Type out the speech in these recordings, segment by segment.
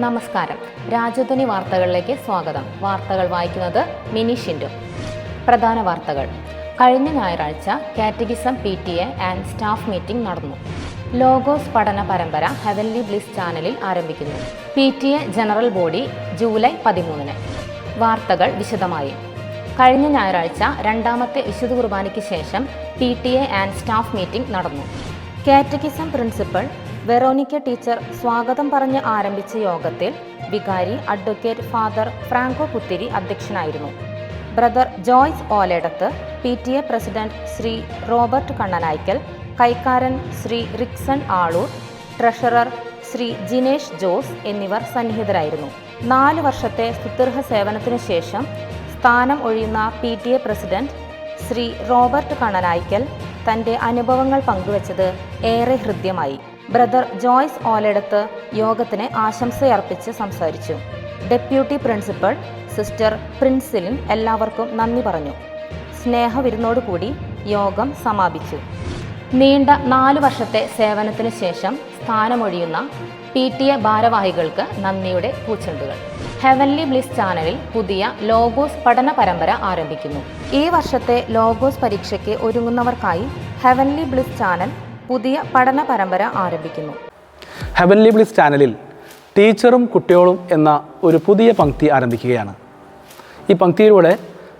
നമസ്കാരം. രാജധ്വനി വാർത്തകളിലേക്ക് സ്വാഗതം. വാർത്തകൾ വായിക്കുന്നത് മിനി ഷിൻഡു. പ്രധാന വാർത്തകൾ. കഴിഞ്ഞ ഞായറാഴ്ച catechism P T A and staff meeting നടന്നു. ലോഗോസ് പഠന പരമ്പര ഹെവൻലി ബ്ലിസ് ചാനലിൽ ആരംഭിക്കുന്നു. P T A general body July പതിമൂന്നിന്. വാർത്തകൾ വിശദമായി. കഴിഞ്ഞ ഞായറാഴ്ച രണ്ടാമത്തെ വിശുദ്ധ കുർബാനയ്ക്ക് ശേഷം P T A and staff meeting നടന്നു. കാറ്റഗിസം പ്രിൻസിപ്പൽ വെറോനിക്ക ടീച്ചർ സ്വാഗതം പറഞ്ഞ് ആരംഭിച്ച യോഗത്തിൽ വികാരി അഡ്വക്കേറ്റ് ഫാദർ ഫ്രാങ്കോ കുത്തിരി അധ്യക്ഷനായിരുന്നു. Brother Joyce Oledath P T A president Shri Robert Kannanaykkal കൈക്കാരൻ Shri Rixon Aloor treasurer Shri Jinesh Jose എന്നിവർ സന്നിഹിതരായിരുന്നു. നാല് വർഷത്തെ സുദീർഘ സേവനത്തിനു ശേഷം സ്ഥാനം ഒഴിയുന്ന P T A president Shri Robert Kannanaykkal തന്റെ അനുഭവങ്ങൾ പങ്കുവച്ചത് ഏറെ ഹൃദ്യമായി. ബ്രദർ ജോയ്സ് ഓലെടുത്ത് യോഗത്തിന് ആശംസയർപ്പിച്ച് സംസാരിച്ചു. ഡെപ്യൂട്ടി പ്രിൻസിപ്പൽ സിസ്റ്റർ പ്രിൻസിലിൻ എല്ലാവർക്കും നന്ദി പറഞ്ഞു. സ്നേഹവിരുന്നോടുകൂടി യോഗം സമാപിച്ചു. നീണ്ട നാല് വർഷത്തെ സേവനത്തിന് ശേഷം സ്ഥാനമൊഴിയുന്ന പി ടി എ ഭാരവാഹികൾക്ക് നന്ദിയുടെ പൂച്ചെണ്ടുകൾ. ഹെവൻലി ബ്ലിസ് ചാനലിൽ പുതിയ ലോഗോസ് പഠന പരമ്പര ആരംഭിക്കുന്നു. ഈ വർഷത്തെ ലോഗോസ് പരീക്ഷയ്ക്ക് ഒരുങ്ങുന്നവർക്കായി ഹെവൻലി ബ്ലിസ് ചാനൽ പുതിയ പഠന പരമ്പര ആരംഭിക്കുന്നു. ഹെവൻലി ബ്ലിസ് ചാനലിൽ ടീച്ചറും കുട്ടികളും എന്ന ഒരു പുതിയ പങ്ക്തി ആരംഭിക്കുകയാണ്. ഈ പങ്ക്തിയിലൂടെ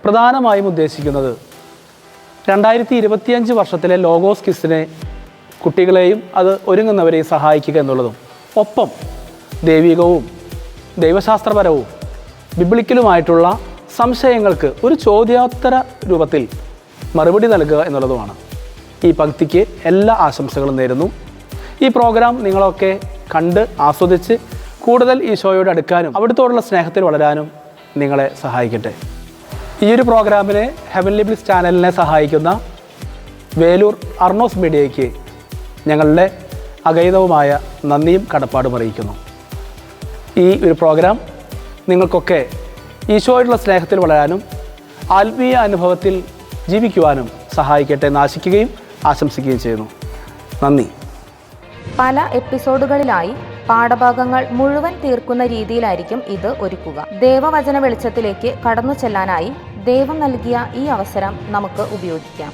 പ്രധാനമായും ഉദ്ദേശിക്കുന്നത് രണ്ടായിരത്തി ഇരുപത്തിയഞ്ച് വർഷത്തിലെ ലോഗോസ് കിസിനെ കുട്ടികളെയും അത് ഒരുങ്ങുന്നവരെയും സഹായിക്കുക എന്നുള്ളതും ഒപ്പം ദൈവികവും ദൈവശാസ്ത്രപരവും ബിബ്ലിക്കലുമായിട്ടുള്ള സംശയങ്ങൾക്ക് ഒരു ചോദ്യോത്തര രൂപത്തിൽ മറുപടി നൽകുക എന്നുള്ളതുമാണ്. ഈ പങ്ക്തിക്ക് എല്ലാ ആശംസകളും നേരുന്നു. ഈ പ്രോഗ്രാം നിങ്ങളൊക്കെ കണ്ട് ആസ്വദിച്ച് കൂടുതൽ ഈ ഷോയോട് അടുക്കാനും അവിടുത്തോടുള്ള സ്നേഹത്തിൽ വളരാനും നിങ്ങളെ സഹായിക്കട്ടെ. ഈ ഒരു പ്രോഗ്രാമിനെ ഹെവൻലി ബ്ലിസ് ചാനലിനെ സഹായിക്കുന്ന വേലൂർ അർണോസ് മീഡിയയ്ക്ക് ഞങ്ങളുടെ അഗൈതവുമായ നന്ദിയും കടപ്പാടും അറിയിക്കുന്നു. ഈ ഒരു പ്രോഗ്രാം നിങ്ങൾക്കൊക്കെ ഈശോയോടുള്ള സ്നേഹത്തിൽ വളരാനും ആത്മീയ അനുഭവത്തിൽ ജീവിക്കുവാനും സഹായിക്കട്ടെ എന്ന് ആശംസിക്കുകയും ചെയ്യുന്നു. നന്ദി. പല എപ്പിസോഡുകളിലായി പാഠഭാഗങ്ങൾ മുഴുവൻ തീർക്കുന്ന രീതിയിലായിരിക്കും ഇത് ഒരുക്കുക. ദേവവചന വെളിച്ചത്തിലേക്ക് കടന്നു ചെല്ലാനായി ദൈവം നൽകിയ ഈ അവസരം നമുക്ക് ഉപയോഗിക്കാം.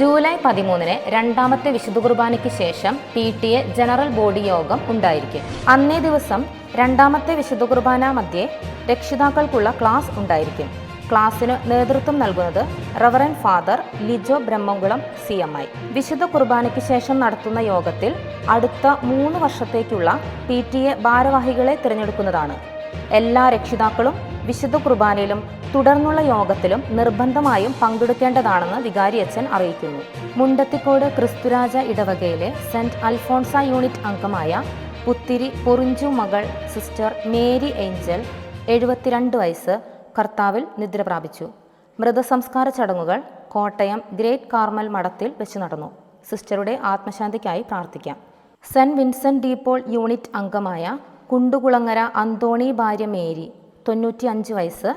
ജൂലൈ പതിമൂന്നിന് രണ്ടാമത്തെ വിശുദ്ധ കുർബാനയ്ക്ക് ശേഷം P T A general body യോഗം ഉണ്ടായിരിക്കും. അന്നേ ദിവസം രണ്ടാമത്തെ വിശുദ്ധ കുർബാന മധ്യേ രക്ഷിതാക്കൾക്കുള്ള ക്ലാസ് ഉണ്ടായിരിക്കും. ക്ലാസ്സിന് നേതൃത്വം നൽകുന്നത് reverend father Lijo Brahmamkulam C M I. വിശുദ്ധ കുർബാനയ്ക്ക് ശേഷം നടത്തുന്ന യോഗത്തിൽ അടുത്ത മൂന്ന് വർഷത്തേക്കുള്ള പി ടി എ ഭാരവാഹികളെ തിരഞ്ഞെടുക്കുന്നതാണ്. എല്ലാ രക്ഷിതാക്കളും വിശുദ്ധ കുർബാനയിലും തുടർന്നുള്ള യോഗത്തിലും നിർബന്ധമായും പങ്കെടുക്കേണ്ടതാണെന്ന് വികാരി അച്ഛൻ അറിയിക്കുന്നു. മുണ്ടത്തിക്കോട് ക്രിസ്തുരാജ ഇടവകയിലെ സെന്റ് അൽഫോൺസ യൂണിറ്റ് അംഗമായ പുത്തിരി പൊറിഞ്ചു മകൾ സിസ്റ്റർ മേരി ഏഞ്ചൽ എഴുപത്തിരണ്ട് വയസ്സ് കർത്താവിൽ നിദ്ര പ്രാപിച്ചു. മൃതസംസ്കാര ചടങ്ങുകൾ കോട്ടയം ഗ്രേറ്റ് കാർമൽ മഠത്തിൽ വെച്ച് നടന്നു. സിസ്റ്ററുടെ ആത്മശാന്തിക്കായി പ്രാർത്ഥിക്കാം. സെന്റ് വിൻസെന്റ് ഡീപോൾ യൂണിറ്റ് അംഗമായ കുണ്ടുകുളങ്ങര അന്തോണി ഭാര്യ മേരി തൊണ്ണൂറ്റി അഞ്ച് വയസ്സ്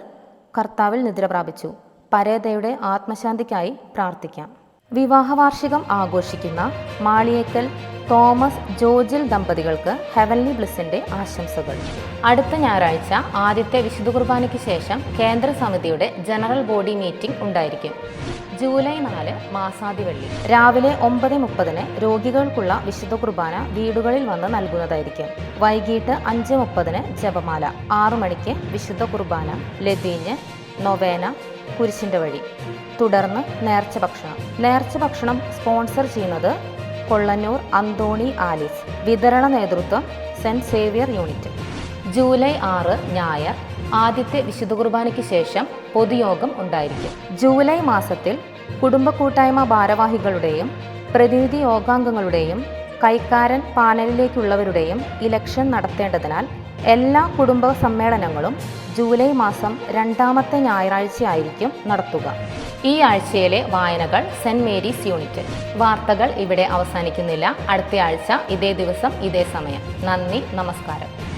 കർത്താവിൽ നിദ്ര പ്രാപിച്ചു. പരേതയുടെ ആത്മശാന്തിക്കായി പ്രാർത്ഥിക്കാം. വിവാഹവാർഷികം ആഘോഷിക്കുന്ന മാളിയേക്കൽ തോമസ് ജോജിൽ ദമ്പതികൾക്ക് ഹെവൻലി ബ്ലിസിന്റെ ആശംസകൾ. അടുത്ത ഞായറാഴ്ച ആദ്യത്തെ വിശുദ്ധ കുർബാനയ്ക്ക് ശേഷം കേന്ദ്ര സമിതിയുടെ ജനറൽ ബോഡി മീറ്റിംഗ് ഉണ്ടായിരിക്കും. ജൂലൈ നാല് മാസാദിവള്ളി രാവിലെ ഒമ്പത് മുപ്പതിന് രോഗികൾക്കുള്ള വിശുദ്ധ കുർബാന വീടുകളിൽ വന്ന് നൽകുന്നതായിരിക്കും. വൈകിട്ട് അഞ്ച് മുപ്പതിന് ജപമാല. ആറു മണിക്ക് വിശുദ്ധ കുർബാന ലതീഞ്ഞ് നൊവേന കുരിശിന്റെ വഴി. തുടർന്ന് നേർച്ച ഭക്ഷണം. നേർച്ച ഭക്ഷണം സ്പോൺസർ ചെയ്യുന്നത് കൊള്ളന്നൂർ അന്തോണി ആലിസ്. വിതരണ നേതൃത്വം സെന്റ് സേവിയർ യൂണിറ്റ്. ജൂലൈ ആറ് ഞായർ ആദ്യത്തെ വിശുദ്ധ കുർബാനയ്ക്ക് ശേഷം പൊതുയോഗം ഉണ്ടായിരിക്കും. ജൂലൈ മാസത്തിൽ കുടുംബ കൂട്ടായ്മ ഭാരവാഹികളുടെയും പ്രതിനിധി യോഗാംഗങ്ങളുടെയും കൈക്കാരൻ പാനലിലേക്കുള്ളവരുടെയും ഇലക്ഷൻ നടത്തേണ്ടതിനാൽ എല്ലാ കുടുംബ സമ്മേളനങ്ങളും ജൂലൈ മാസം രണ്ടാമത്തെ ഞായറാഴ്ചയായിരിക്കും നടത്തുക. ഈ ആഴ്ചയിലെ വായനകൾ സെന്റ് മേരീസ് യൂണിറ്റ് വാർത്തകൾ ഇവിടെ അവസാനിക്കുന്നില്ല. അടുത്ത ആഴ്ച ഇതേ ദിവസം ഇതേ സമയം. നന്ദി നമസ്കാരം.